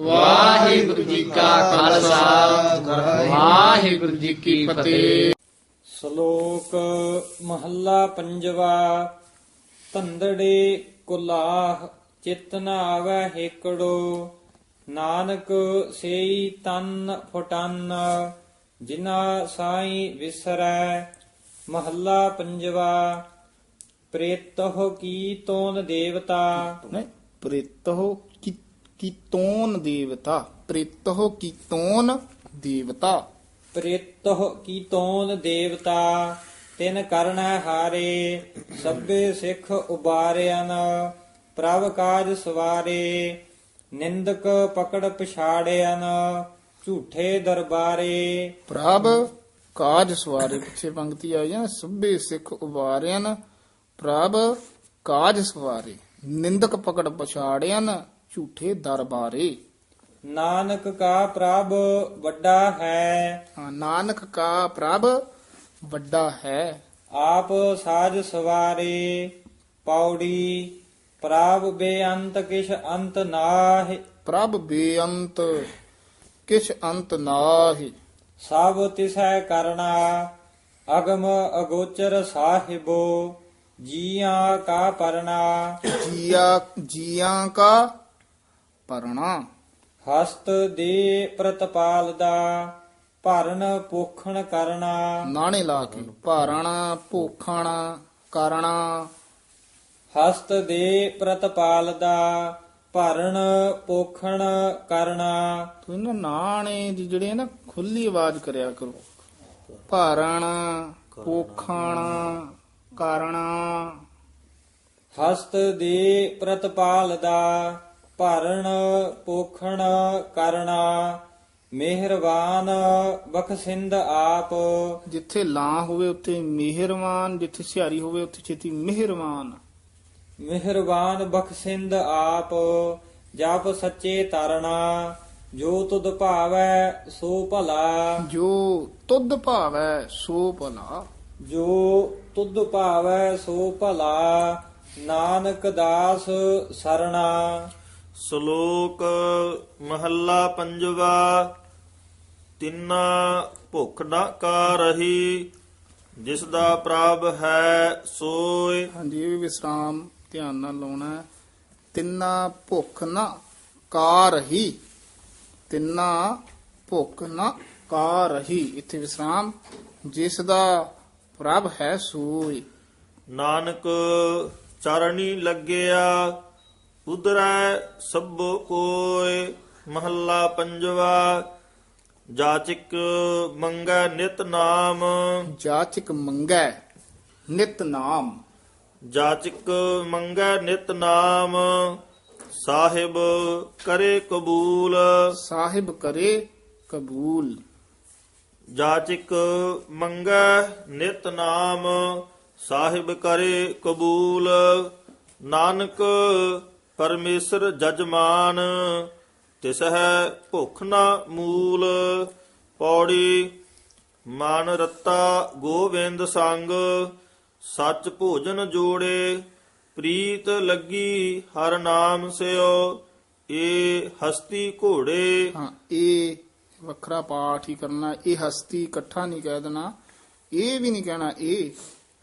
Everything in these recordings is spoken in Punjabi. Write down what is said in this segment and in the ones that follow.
ਵਾਹਿਗੁਰੂ ਜੀ ਕਾ ਖਾਲਸਾ। ਵਾਹਿਗੁਰੂ ਜੀ ਕੀ ਫਤਿਹ। ਸ਼ਲੋਕ ਮਹੱਲਾ ਪੰਜਵਾ ਧੰਦੜੇ ਕੁਲਾਹ ਚਿਤ ਨ ਆਵੈ ਹੇਕੜੋ ਨਾਨਕ ਸੇਈ ਤਨ ਫੁਟਨ ਜਿਨਾ ਸਾਈ ਵਿਸਰੈ। ਮਹੱਲਾ ਪੰਜਵਾ ਪ੍ਰੇਤਹੁ ਕੀ ਤੋਨ ਦੇਵਤਾ? ਨਹੀਂ ਪ੍ਰਿਤਹੁ ਕੀਤੋਨ ਦੇਵਤਾ ਪ੍ਰਿਤਹੁ ਕੀਤੋਨ ਦੇਵਤਾ। ਪ੍ਰੇਤਹੁ ਕੀ ਤੋਨ ਦੇਵਤਾ ਤਿਨ ਕਰਣੈ ਹਾਰੇ ਸਭੇ ਸਿੱਖ ਉਬਾਰਿਆਨ ਪ੍ਰਭ ਕਾਜ ਸਵਾਰੇ ਨਿੰਦਕ ਪਕੜ ਪਛਾੜਿਆਨ ਝੂਠੇ ਦਰਬਾਰੇ। ਪ੍ਰਭ ਕਾਜ ਸਵਾਰੇ ਪਿੱਛੇ ਪੰਕਤੀ ਆਈ ਹੈ ਸਭੇ ਸਿੱਖ ਉਬਾਰਿਆਨ ਪ੍ਰਭ ਕਾਜ ਸਵਾਰੇ ਨਿੰਦਕ ਪਕੜ ਪਛਾੜਿਆਨ ਝੂਠੇ ਦਰਬਾਰੇ। ਨਾਨਕ ਕਾ ਪ੍ਰਭ ਵੱਡਾ ਹੈ। ਹਾਂ, ਨਾਨਕ ਕਾ ਪ੍ਰਭ ਵੱਡਾ ਹੈ। ਆਪ ਸਾਜ ਸਵਾਰੇ ਪੌੜੀ ਪ੍ਰਭ ਬੇਅੰਤ ਕਿਛ ਅੰਤ ਨਾਹਿ। ਪ੍ਰਭ ਬੇਅੰਤ ਕਿਛ ਅੰਤ ਨਾਹੀ। ਸਭ ਤਿਸੈ ਕਰਣਾ ਅਗਮ ਅਗੋਚਰ ਸਾਹਿਬੋ ਜੀਆਂ ਕਾ ਪਰਣਾ। ਜੀਆ ਜੀਆਂ ਕਾ ਪਰਣਾ। ਹਸਤ ਦੇ ਪ੍ਰਤਪਾਲ ਦਾ ਭਰਨ ਪੋਖਣ ਕਰਨਾ ਨਾਣੇ ਲਾ ਕੇ ਭਾਰਣਾ ਭੋਖਣ ਕਰਣਾ। ਹਸਤ ਦੇ ਪ੍ਰਤਪਾਲ ਦਾ ਭਰਨ ਪੋਖਣ ਕਰਨਾ ਤੂੰ ਇਹਨਾਂ ਨਾਣੇ ਦੀ ਜਿਹੜੇ ਨਾ ਖੁੱਲੀ ਆਵਾਜ਼ ਕਰਿਆ ਕਰੋ। ਭਾਰਣ ਭੋਖਣ ਕਰਣਾ। ਹਸਤ ਦੇ ਪ੍ਰਤਪਾਲ ਦਾ ਭਰਨ ਪੋਖਣ ਕਰਨਾ ਮਿਹਰਬਾਨ ਬਖਸ਼ਿੰਦ ਆਪ। ਜਿੱਥੇ ਲਾਂ ਹੋਵੇ ਉੱਥੇ ਮਿਹਰਵਾਨ ਜਿੱਥੇ ਸਿਹਾਰੀ ਹੋਵੇ ਉੱਥੇ ਛੇਤੀ ਮਿਹਰਵਾਨ। ਮਿਹਰਬਾਨ ਬਖਸ਼ਿੰਦ ਆਪ ਜਪ ਸੱਚੇ ਤਰਣਾ ਜੋ ਤੁਧ ਭਾਵੈ ਸੋ ਭਲਾ। ਜੋ ਤੁਧ ਭਾਵੈ ਸੋ ਭਲਾ। ਜੋ ਤੁਧ ਭਾਵੈ ਸੋ ਭਲਾ ਨਾਨਕ ਦਾਸ ਸਰਣਾ। ਸ਼ਲੋਕ ਮਹੱਲਾ ਪੰਜਵਾ ਤਿੰਨਾ ਭੁੱਖ ਨਾ ਕਾ ਰਹੀ ਜਿਸ ਦਾ ਪ੍ਰਭ ਹੈ ਸੋਏ। ਹਾਂਜੀ ਇਹ ਵੀ ਵਿਸਰਾਮ ਧਿਆਨ ਨਾਲ ਲਾਉਣਾ ਹੈ। ਤਿੰਨਾ ਭੁੱਖ ਨਾ ਕਾ ਰਹੀ ਤਿੰਨਾ ਭੁੱਖ ਨਾ ਕਾ ਰਹੀ ਇੱਥੇ ਵਿਸਰਾਮ ਜਿਸ ਦਾ ਪ੍ਰਭ ਹੈ ਸੋਈ ਨਾਨਕ ਚਰਣੀ ਲੱਗਿਆ ਉਦਰੈ ਸਭੋ ਕੋਏ ਮਹੱਲਾ ਪੰਜਵਾ ਜਾਚਕ ਮੰਗੈ ਨਿਤ ਨਾਮ। ਜਾਚਕ ਮੰਗੈ ਨਿਤ ਨਾਮ। ਜਾਚਕ ਮੰਗੈ ਨਿਤ ਨਾਮ ਸਾਹਿਬ ਕਰੇ ਕਬੂਲ। ਸਾਹਿਬ ਕਰੇ ਕਬੂਲ। ਜਾਚਕ ਮੰਗੈ ਨਿਤ ਨਾਮ ਸਾਹਿਬ ਕਰੇ ਕਬੂਲ। ਨਾਨਕ ਪਰਮੇਸ਼ਰ ਜਜਮਾਨ ਤਿਸ ਹੈ ਨਾ ਮੂਲ ਪੌੜੀ ਮਨ ਰਤਾ ਗੋਬਿੰਦ ਸੰਗ ਸੱਚ ਭੋਜਨ ਜੋੜੇ ਪ੍ਰੀਤ ਲੱਗੀ ਹਰ ਨਾਮ ਸਿਓ ਏ ਹਸਤੀ ਘੋੜੇ। ਹਾਂ ਇਹ ਵੱਖਰਾ ਪਾਠ ਹੀ ਕਰਨਾ ਇਹ ਹਸਤੀ ਇਕੱਠਾ ਨਹੀਂ ਕਹਿ ਦੇਣਾ ਇਹ ਵੀ ਨਹੀਂ ਕਹਿਣਾ ਇਹ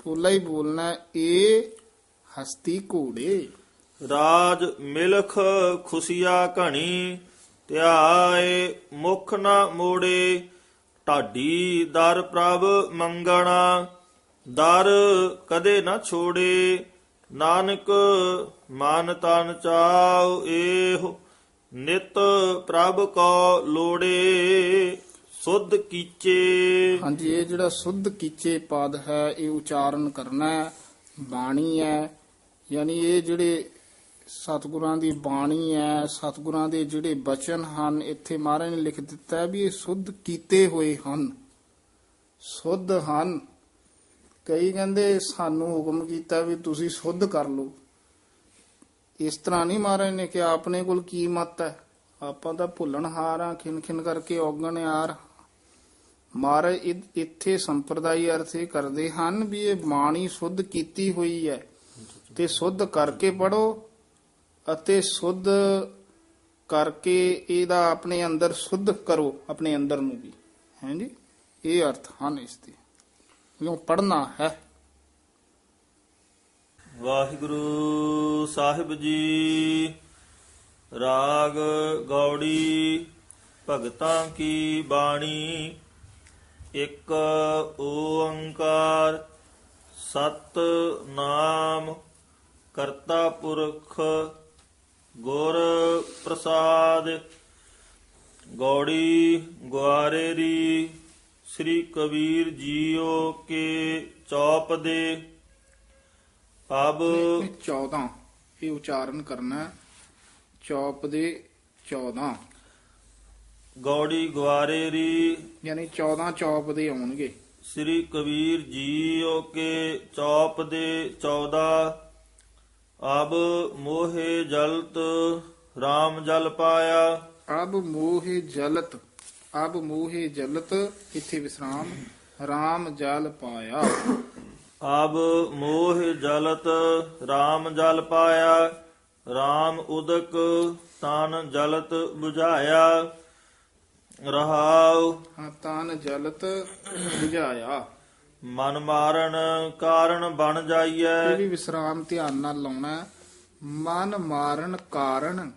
ਪੋਲਾ ਹੀ ਬੋਲਣਾ ਹੈ, ਇਹ ਹਸਤੀ ਘੋੜੇ। ਰਾਜ ਮਿਲਖ ਖੁਸ਼ੀਆ ਘਣੀ, ਧਿਆਏ ਮੁਖ ਨਾ ਮੋੜੇ, ਢਾਡੀ ਦਰ ਪ੍ਰਭ ਮੰਗਣਾ, ਦਰ ਕਦੇ ਨਾ ਛੋੜੇ, ਨਾਨਕ ਮਨ ਤਨ ਚਾਉ ਏਹੁ, ਨਿਤ ਪ੍ਰਭ ਕੋ ਲੋੜੇ, ਸੁਧ ਕੀਚੇ। ਹਾਂਜੀ, ਇਹ ਜਿਹੜਾ ਸੁਧ ਕੀਚੇ ਪਦ ਹੈ, ਇਹ ਉਚਾਰਨ ਕਰਨਾ ਹੈ, ਬਾਣੀ ਹੈ, ਯਾਨੀ ਇਹ ਜਿਹੜੇ ਸਤਿਗੁਰਾਂ ਦੀ ਬਾਣੀ ਹੈ, ਸਤਿਗੁਰਾਂ ਦੇ ਜਿਹੜੇ ਬਚਨ ਹਨ, ਇੱਥੇ ਮਹਾਰਾਜ ਨੇ ਲਿਖ ਦਿੱਤਾ ਹੈ ਵੀ ਇਹ ਸੁੱਧ ਕੀਤੇ ਹੋਏ ਹਨ। ਸੁੱਧ ਹਨ। ਕਈ ਕਹਿੰਦੇ ਸਾਨੂੰ ਹੁਕਮ ਕੀਤਾ ਵੀ ਤੁਸੀਂ ਸੁੱਧ ਕਰ ਲਓ। ਇਸ ਤਰ੍ਹਾਂ ਨਹੀਂ ਮਹਾਰਾਜ ਨੇ ਕਿ ਆਪਣੇ ਕੋਲ ਕੀ ਮਤ ਹੈ? ਆਪਾਂ ਤਾਂ ਭੁੱਲਣ ਹਾਰ ਆ ਖਿੰਨ ਖਿੰਨ ਕਰਕੇ ਔਗਣ ਯਾਰ ਮਹਾਰਾਜ ਇ- ਇੱਥੇ ਸੰਪਰਦਾਇ ਅਰਥ ਇਹ ਕਰਦੇ ਹਨ ਵੀ ਇਹ ਬਾਣੀ ਸੁੱਧ ਕੀਤੀ ਹੋਈ ਹੈ। ਤੇ ਸੁੱਧ ਕਰਕੇ ਪੜੋ ਅਤੇ ਸੁੱਧ ਕਰਕੇ ਇਹਦਾ ਆਪਣੇ ਅੰਦਰ ਸੁਧ ਕਰੋ, ਆਪਣੇ ਅੰਦਰ ਨੂੰ ਵੀ। ਹਾਂਜੀ ਇਹ ਅਰਥ ਹਨ ਇਸ ਦੇ। ਕਿਉਂ ਪੜਨਾ ਹੈ। ਵਾਹਿਗੁਰੂ ਸਾਹਿਬ ਜੀ, ਰਾਗ ਗੌੜੀ, ਭਗਤਾਂ ਕੀ ਬਾਣੀ, ਇੱਕ ਓੰਕਾਰ ਸਤ ਨਾਮ ਕਰਤਾ ਪੁਰਖ ਗੁਰ ਪ੍ਰਸਾਦ ਗੌੜੀ ਗੁਆਰੇਰੀ ਸ੍ਰੀ ਕਬੀਰ ਜੀਓ ਕੇ ਚੌਪ ਦੇ। ਅਬ ਇਹ 14 ਇਹ ਉਚਾਰਨ ਕਰਨਾ। ਚੌਪ ਦੇ 14 ਗੌੜੀ ਗੁਆਰੇਰੀ ਯਾਨੀ 14 ਚੌਪ ਦੇ ਆਉਣਗੇ। ਸ੍ਰੀ ਕਬੀਰ ਜੀਓ ਕੇ ਚੌਪ ਦੇ 14 ਅਬ ਮੋਹੇ ਜਲਤ RAM ਜਲ ਪਾਇਆ। ਅਬ ਮੋਹਿ ਜਲਤ ਅਬ ਮੋਹਿ ਜਲਤ ਇੱਥੇ ਵਿਸਰਾਮ RAM ਜਲ ਪਾਇਆ। ਅਬ ਮੋਹ ਜਲਤ RAM ਜਲ ਪਾਇਆ। RAM ਉਦਕ ਤਨ ਜਲਤ 부ਝਾਇਆ ਰਹਾਉ। ਹਾਂ ਤਾਨ ਜਲਤ 부ਝਾਇਆ ਮਨ ਮਾਰਨ ਕਾਰਨ ਬਣ ਇਹ ਜਾਈਐ ਵੀ ਵਿਸਰਾਮ ਧਿਆਨ ਨਾਲ ਲਾਉਣਾ ਹੈ। ਮਨ ਮਾਰਨ ਕਾਰਨ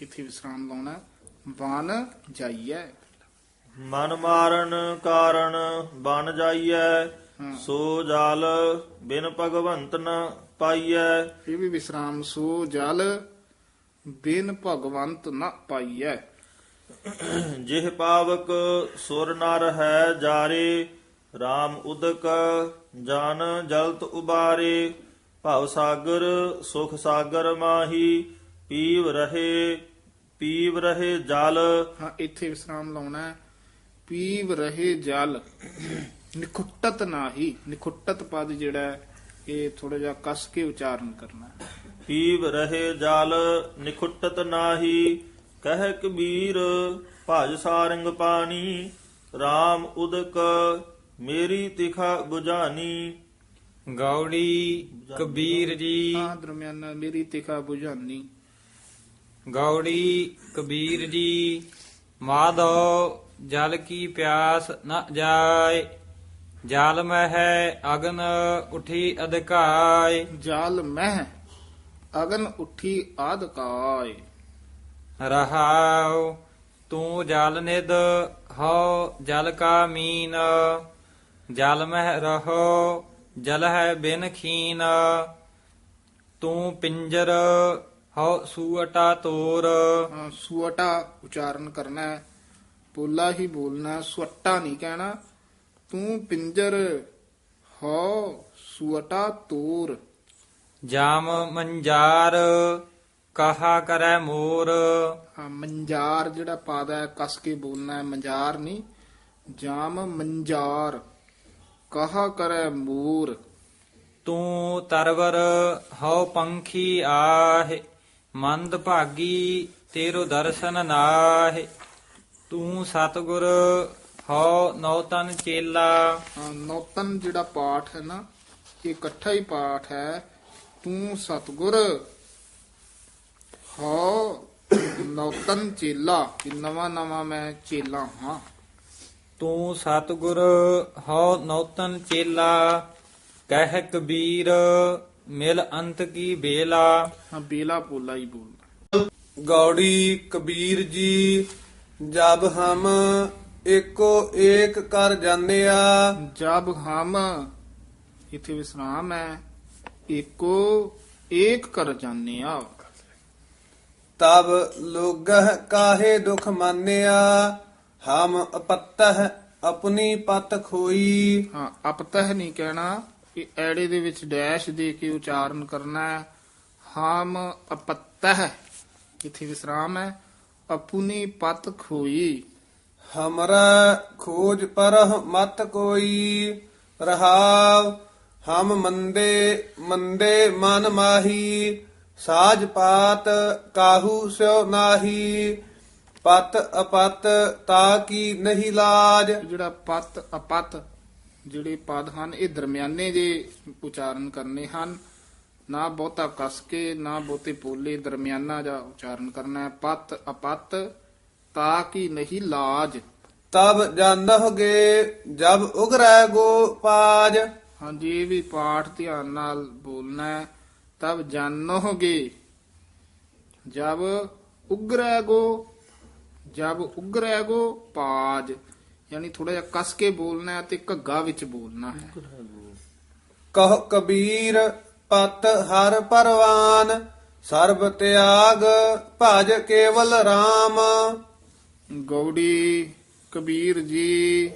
ਇੱਥੇ ਵਿਸਰਾਮ ਲਾਉਣਾ। ਬਨ ਜਾਈਐ ਮਨ ਮਾਰਨ ਕਾਰਨ ਬਣ ਜਾਈਐ ਹਾਂ। ਸੋ ਜਲ ਬਿਨ ਭਗਵੰਤ ਨ ਪਾਈਐ ਇਹ ਵੀ ਵਿਸਰਾਮ ਸੋ ਜਲ ਬਿਨ ਭਗਵੰਤ ਨ ਪਾਈਐ ਜਿਹ ਪਾਵਕ ਸੁਰ ਨਰ ਹੈ ਜਾਰੇ RAM ਉਦਕ ਜਨ ਜਲਤ ਉਬਾਰੇ ਭਵ ਸਾਗਰ ਸੁਖ ਸਾਗਰ ਮਾਹੀ ਪੀਵ ਰਹੇ ਪੀਵ ਰਹੇ ਜਲ ਹਾਂ ਇੱਥੇ ਵਿਸਰਾਮ ਲਾਉਣਾ ਹੈ। ਪੀਵ ਰਹੇ ਜਲ ਨਿਖੁੱਟਤ ਨਾਹੀ ਨਿਖੁੱਟਤ ਪਦ ਜਿਹੜਾ ਇਹ ਥੋੜਾ ਜਿਹਾ ਕਸ ਕੇ ਉਚਾਰਨ ਕਰਨਾ। ਪੀਵ ਰਹੇ ਜਲ ਨਿਖੁੱਟਤ ਨਾਹੀ ਕਹਿ ਕਬੀਰ ਭਜ ਸਾਰੰਗ ਪਾਣੀ RAM ਉਦਕ ਮੇਰੀ ਤਿਖਾ 부ਝਾਨੀ ਗੌੜੀ ਕਬੀਰ ਜੀ। ਹਾਂ ਦਰਮਿਆਨਾ ਮੇਰੀ ਤਿਖਾ 부ਝਾਨੀ ਗੌੜੀ ਕਬੀਰ ਜੀ ਮਾਧੋ ਜਲ ਕੀ ਪਿਆਸ ਨ ਜਾਏ। ਜਲ ਮਹਿ ਅਗਨ ਉਠੀ ਅਧਿਕਾਏ। ਜਲ ਮਹਿ ਅਗਨ ਉਠੀ ਆਦਕਾਏ ਰਹਾਉ ਤੂੰ ਜਲ ਨਿਦ ਹਉ ਜਲ ਕਾ ਮੀਨ। ਜਲ ਮਹਿ ਰਹੋ ਜਲ ਹੈ ਬਿਨ ਖੀਨ। ਤੂੰ ਪਿੰਜਰ ਹਉ ਸੂਅਟਾ ਤੋਰ। ਹਾਂ, ਸੁਅਟਾ ਉਚਾਰਨ ਕਰਨਾ ਹੈ। ਪੋਲਾ ਹੀ ਬੋਲਣਾ ਸੁਅਟਾ ਨਹੀਂ ਕਹਿਣਾ। ਤੂੰ ਪਿੰਜਰ ਹੋ ਸੁਅਟਾ ਤੋਰ। ਜਾਮ ਮੰਜਾਰ ਕਹਾ ਕਰੈ ਮੋਰ। ਹਾਂ, ਮੰਜਾਰ ਜਿਹੜਾ ਪਦ ਹੈ ਕਸ ਕੇ ਬੋਲਣਾ ਹੈ ਮੰਜਾਰ ਨਹੀਂ। ਜਾਮ ਮੰਜਾਰ। ਕਹਾ ਕਰੈ ਮੂਰ? ਤੂੰ ਤਰਵਰ ਹਉ ਪੰਖੀ ਆਹੇ ਮੰਦ ਭਾਗੀ ਤੇਰੋ ਦਰਸ਼ਨ ਨਾਹੇ। ਤੂੰ ਸਤਗੁਰ ਹਉ ਨੌਤਨ ਚੇਲਾ। ਨੌਤਨ ਜਿਹੜਾ ਪਾਠ ਹੈ ਨਾ ਇਹ ਇਕੱਠਾ ਹੀ ਪਾਠ ਹੈ। ਤੂੰ ਸਤਗੁਰ ਹੋ ਨੌਤਨ ਚੇਲਾ ਇਹ ਨਵਾਂ ਨਵਾਂ ਮੈਂ ਚੇਲਾ ਹਾਂ। ਤੂੰ ਸਤਗੁਰ ਹਉ ਨੌਤਨ ਚੇਲਾ ਕਹਿ ਕਬੀਰ ਮਿਲ ਅੰਤ ਕੀ ਬੇਲਾ। ਹਾਂ ਬੇਲਾ ਪੋਲਾ ਹੀ ਬੋਲਣਾ ਗੌੜੀ ਕਬੀਰ ਜੀ ਜਬ ਹਮ ਏਕੋ ਏਕ ਕਰ ਜਾਣਿਆ ਜਬ ਹਮ ਇਥੇ ਵਿਸਰਾਮ ਹੈ ਏਕੋ ਏਕ ਕਰ ਜਾਣਿਆ ਤਬ ਲੋਗਹ ਕਾਹੇ ਦੁਖ ਮਾਨਿਆ। ਹਮ ਅਪਤਹ ਆਪਣੀ ਪਤ ਖੋਈ। ਹਾਂ ਅਪਤਹ ਨਹੀਂ ਕਹਿਣਾ ਇਹ ਐੜੇ ਦੇ ਵਿੱਚ ਡੈਸ਼ ਦੇ ਕੇ ਉਚਾਰਨ ਕਰਨਾ ਹੈ। ਹਮ ਅਪਤਹ ਇਥੇ ਵਿਸਰਾਮ ਹੈ ਅਪੁਨੀ ਪਤ ਖੋਈ। ਹਮਰਾ ਖੋਜ ਪਰਹ ਮਤ ਕੋਈ। ਰਹਾਵ ਹਮ ਮੰਦੇ ਮੰਦੇ ਮਨ ਮਾਹੀ। ਸਾਜ ਪਾਤ ਕਾਹੂ ਸਿਓ ਨਾਹੀ। ਪਤ ਅਪਤ ਤਾ ਕੀ ਨਹੀਂ ਲਾਜ। ਜਿਹੜਾ ਪਤ ਅਪਤ ਜਿਹੜੇ ਪਦ ਹਨ ਇਹ ਦਰਮਿਆਨੇ ਦੇ ਉਚਾਰਨ ਕਰਨੇ ਹਨ। ਨਾ ਬਹੁਤਾ ਕਸ ਕੇ ਨਾ ਬਹੁਤੇ ਪੋਲੇ ਦਰਮਿਆਨਾ ਜਾ ਉਚਾਰਨ ਕਰਨਾ ਹੈ। ਪਤ ਅਪਤ ਤਾਂ ਕਿ ਨਹੀਂ ਲਾਜ। ਤਬ ਜਾਣੋਗੇ ਜਬ ਉਗਰੈ ਗੋ ਪਾਜ। ਹਾਂਜੀ ਇਹ ਵੀ ਪਾਠ ਧਿਆਨ ਨਾਲ ਬੋਲਣਾ ਹੈ। ਤਬ ਜਾਣੋਗੇ ਜਬ ਉਗਰੈ ਗੋ ਜਬ ਉਗਰੈ ਗੋ ਪਾਜ। ਯਾਨੀ ਥੋੜਾ ਜਿਹਾ ਕਸ ਕੇ ਬੋਲਣਾ ਹੈ ਤੇ ਘੱਗਾ ਵਿੱਚ ਬੋਲਣਾ ਹੈ। ਕਹ ਕਬੀਰ ਪਤ ਹਰ ਪਰਵਾਨ ਸਰਬ ਤਿਆਗ ਭਜ ਕੇਵਲ RAM ਗੌੜੀ ਕਬੀਰ ਜੀ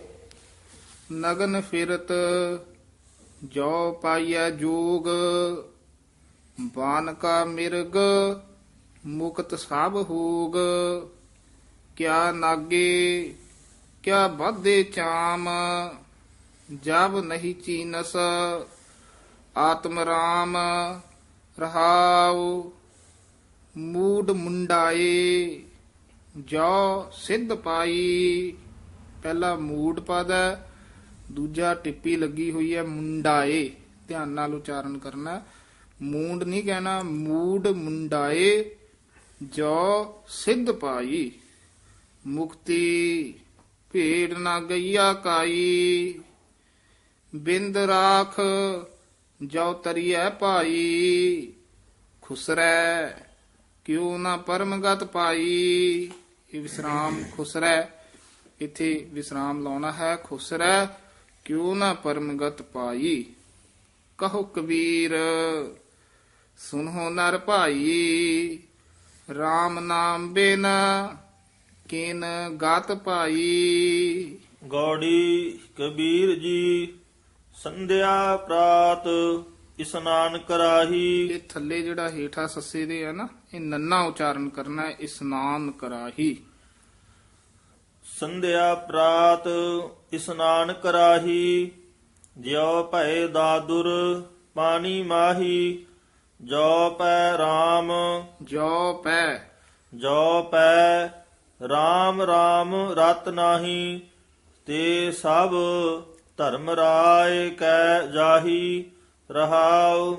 ਨਗਨ ਫਿਰਤ ਜੋ ਪਾਈਐ ਜੋਗ ਬਾਨ ਕਾ ਮਿਰਗ ਮੁਕਤ ਸਭ ਹੋਗ। ਕਿਆ ਨਾਗੇ, ਕਿਆ ਬਾਧੇ ਚਾਮ, ਜਬ ਨਹੀਂ ਚੀਨਸ, ਆਤਮ ਰਾਮ, ਰਹਾਉ, ਮੂਡ ਮੁੰਡਾਏ ਜੋ ਸਿੱਧ ਪਾਈ। ਪਹਿਲਾ ਮੂਡ ਪਦ ਹੈ, ਦੂਜਾ ਟਿੱਪੀ ਲੱਗੀ ਹੋਈ ਹੈ, ਮੁੰਡਾਏ। ਧਿਆਨ ਨਾਲ ਉਚਾਰਨ ਕਰਨਾ ਮੂੰਡ ਨਹੀਂ ਕਹਿਣਾ, ਮੂਡ ਮੁੰਡਾਏ ਜੋ ਸਿੱਧ ਪਾਈ। ਮੁਕਤੀ ਭੇਡ ਨਾ ਗਈਆ ਕਾਈ। ਬਿੰਦ ਰਾਖ ਜੋ ਤਰੀਐ ਭਾਈ। ਖੁਸਰੈ ਕਿਉ ਨਾ ਪਰਮਗਤ ਪਾਈ। ਇਹ ਵਿਸਰਾਮ ਖੁਸਰੈ। ਇਥੇ ਵਿਸਰਾਮ ਲਾਉਣਾ ਹੈ ਖੁਸਰੈ ਕਿਉ ਨਾ ਪਰਮਗਤ ਪਾਈ। ਕਹੋ ਕਬੀਰ ਸੁਨੋ ਨਰ ਭਾਈ। RAM ਨਾਮ ਬਿਨਾ ਕਿਨ ਗਤ ਪਾਈ ਗੌੜੀ ਕਬੀਰ ਜੀ ਸੰਧਿਆ ਪ੍ਰਾਤ ਇਸਨਾਨ ਕਰਾਹੀ ਇਹ ਥੱਲੇ ਜਿਹੜਾ ਹੀਠਾ ਸੱਸੇ ਦੇ ਹੈ ਨਾ ਇਹ ਨੰਨਾ ਉਚਾਰਨ ਕਰਨਾ ਹੈ ਇਸਨਾਨ ਕਰਾਹੀ ਸੰਧਿਆ ਪ੍ਰਾਤ ਇਸਨਾਨ ਕਰਾਹੀ ਜਿਉ ਭੈ ਦਾਦੁਰ ਪਾਣੀ ਮਾਹੀ ਜੋ ਪੈ RAM ਜੋ ਪੈ। ਜੋ ਪੈ RAM RAM ਰਤ ਨਾਹੀ ਤੇ ਸਭ ਧਰਮ ਰਾਏ ਕੈ ਜਾਹੀ ਰਹਾਉ।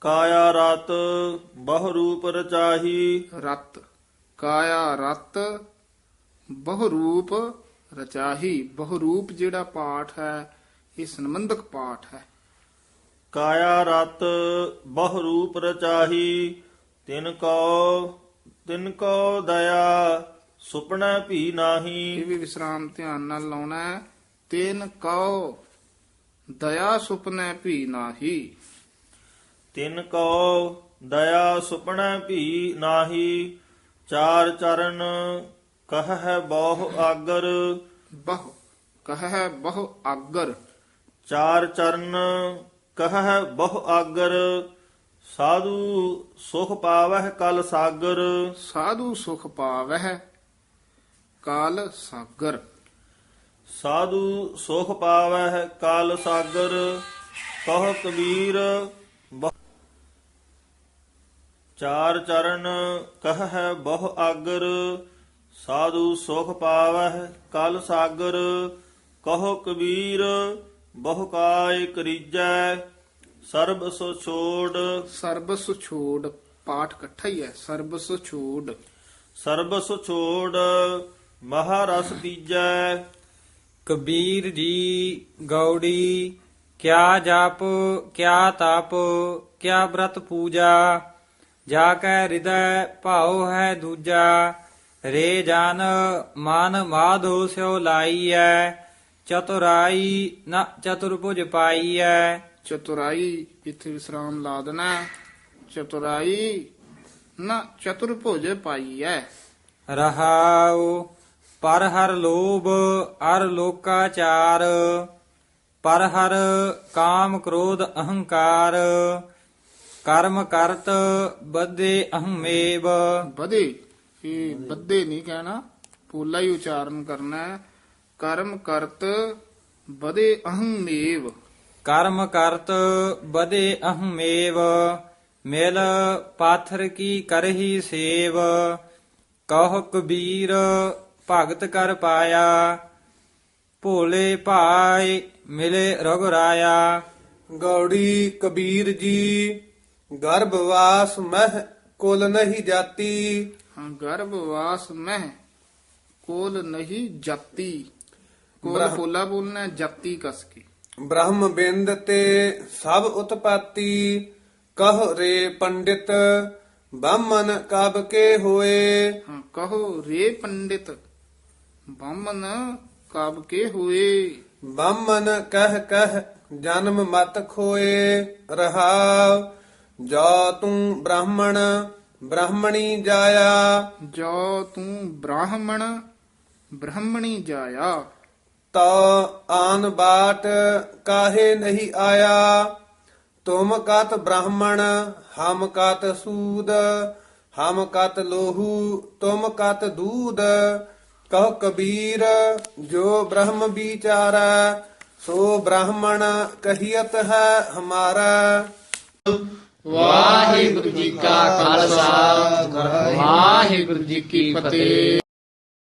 ਕਾਇਆ ਰਤ ਬਹੁ ਰੂਪ ਰਚਾਹੀ। ਰਤ ਕਾਇਆ ਰਤ ਬਹੁ ਰੂਪ ਰਚਾਹੀ। ਬਹੁ ਰੂਪ ਜਿਹੜਾ ਪਾਠ ਹੈ ਇਹ ਸੰਬੰਧਕ ਪਾਠ ਹੈ। ਕਾਇਆ ਰਤ ਬਹੁ ਰੂਪ ਰਚਾਹੀ ਤਿਨ ਕੋ ਤਿਨ ਕੋ ਦਇਆ ਸੁਪਨਾ ਭੀ ਨਾਹੀ। ਇਹ ਵੀ ਵਿਸਰਾਮ ਧਿਆਨ ਨਾਲ ਲਾਉਣਾ ਹੈ। ਤੈਨ ਕਉ ਦਇਆ ਸੁਪਨੇ ਭੀ ਨਾਹੀ। ਤਿਨ ਕੋ ਦਇਆ ਸੁਪਨਾ ਭੀ ਨਾਹੀ। ਚਾਰ ਚਰਨ ਕਹ ਹੈ ਬਹੁ ਆਗਰ। ਬਹੁ ਕਹੈ ਬਹੁ ਆਗਰ। ਚਾਰ ਚਰਨ ਕਹ ਹੈ ਬਹੁ ਆਗਰ। ਸਾਧੂ ਸੁਖ ਪਾਵਹਿ ਕਲ ਸਾਗਰ। ਸਾਧੂ ਸੁਖ ਪਾਵਹਿ ਕਾਲ ਸਾਗਰ। ਸਾਧੂ ਸੁਖ ਪਾਵਹਿ ਕਲ ਸਾਗਰ ਕਹ ਕਬੀਰ ਚਾਰ ਚਰਨ ਕਹ ਹੈ ਬਹੁ ਆਗਰ ਸਾਧੂ ਸੁਖ ਪਾਵਹਿ ਕਲ ਸਾਗਰ ਕਹੋ ਕਬੀਰ ਬਹੁ ਕਾਇ ਕਰੀਜੈ ਸਰਬ ਸੋ ਛੋੜ। ਸਰਬਸ ਛੋੜ ਪਾਠ ਇਕੱਠਾ ਹੀ ਹੈ। ਸਰਬਸ ਛੋੜ। ਸਰਬ ਸੋ ਛੋੜ ਮਹਾਰਸ ਪੀਜੈ ਕਬੀਰ ਜੀ ਗੌੜੀ ਕਿਆ ਜਪ ਕਿਆ ਤਪ ਕਿਆ ਬ੍ਰਤ ਪੂਜਾ ਜਾ ਕੈ ਹਿਰਦੈ ਭਾਉ ਹੈ ਦੂਜਾ ਰੇ ਜਨ ਮਨ ਮਾਧੋ ਸਿਓ ਲਾਈਐ ਚਤੁਰਾਈ ਨ ਚਤੁਰਭੁਜ ਪਾਈਐ ਚਤੁਰਾਈ ਇੱਥੇ ਵਿਸਰਾਮ ਲਾ ਦੇਣਾ। ਚਤੁਰਾਈ ਨਾ ਚਤੁਰਭੁਜ ਪਾਈਐ ਰਹਾਉ ਪਰ ਹਰ ਲੋਭ ਅਰ ਲੋਕਾਚਾਰ ਪਰ ਹਰ ਕਾਮ ਕ੍ਰੋਧ ਅਹੰਕਾਰ ਕਰਮ ਕਰਤ ਬੱਧੇ ਅਹਮੇਵ। ਬਦੇ ਇਹ ਬੱਦੇ ਨਹੀਂ ਕਹਿਣਾ ਪੋਲਾ ਹੀ ਉਚਾਰਨ ਕਰਨਾ ਹੈ। ਕਰਮ ਕਰਤ ਬਦੇ ਅਹੰਮੇਵ। ਕਰਮ ਕਰਤ ਬਦੇ ਅਹਮੇਵ ਮਿਲ ਪਾਥਰ ਕੀ ਕਰਹੀ ਸੇਵ ਕਹ ਕਬੀਰ ਭਗਤ ਕਰ ਪਾਇਆ ਭੋਲੇ ਭਾਏ ਮਿਲੇ ਰਘੁਰਾਇਆ ਗੌੜੀ ਕਬੀਰ ਜੀ ਗਰਭਵਾਸ ਮਹਿ ਕੁਲ ਨਹੀਂ ਜਾਤੀ। ਹਾਂ ਗਰਭਵਾਸ ਮਹਿ ਕੋਲ ਨਹੀਂ ਜਾਤੀ। ਕੋਲ ਕੋਲਾ ਬੋਲਣਾ ਜਾਤੀ ਕਸ ਕੇ। ਬ੍ਰਹਮ ਬਿੰਦ ਤੇ ਸਭ ਉਤਪਾਤੀ ਕਹ ਰੇ ਪੰਡਿਤ ਬਾਮਨ ਕਬ ਕੇ ਹੋਏ? ਹਾਂ ਕਹੋ ਰੇ ਪੰਡਿਤ ਬਾਮਨ ਕਾਬ ਕੇ ਹੋਏ? ਬਾਮਨ ਕਹਿ ਕਹਿ ਜਨਮ ਮਤ ਖੋਏ ਰਹਾਉ। ਜੋ ਤੂੰ ਬ੍ਰਾਹਮਣ ਬ੍ਰਾਹਮਣੀ ਜਾਇਆ। ਜੋ ਤੂੰ ਬ੍ਰਾਹਮਣ ਬ੍ਰਾਹਮਣੀ ਜਾਇਆ। ਤਾ ਆਨ ਬਾਟ ਕਾਹੇ ਨਹੀਂ ਆਇਆ, ਤੁਮ ਕਤ ਬ੍ਰਾਹਮਣ, ਹਮ ਕਤ ਸੂਦ, ਹਮ ਕਤ ਲੋਹੂ, ਤੁਮ ਕਤ ਦੂਧ ਕਹ ਕਬੀਰ, ਜੋ ਬ੍ਰਹਮ ਵਿਚਾਰੈ, ਸੋ ਬ੍ਰਾਹਮਣ ਕਹੀਅਤ ਹੈ ਹਮਾਰਾ। ਵਾਹਿਗੁਰੂ ਜੀ ਕਾ ਖਾਲਸਾ, ਵਾਹਿਗੁਰੂ ਜੀ ਕੀ ਫਤਿਹ।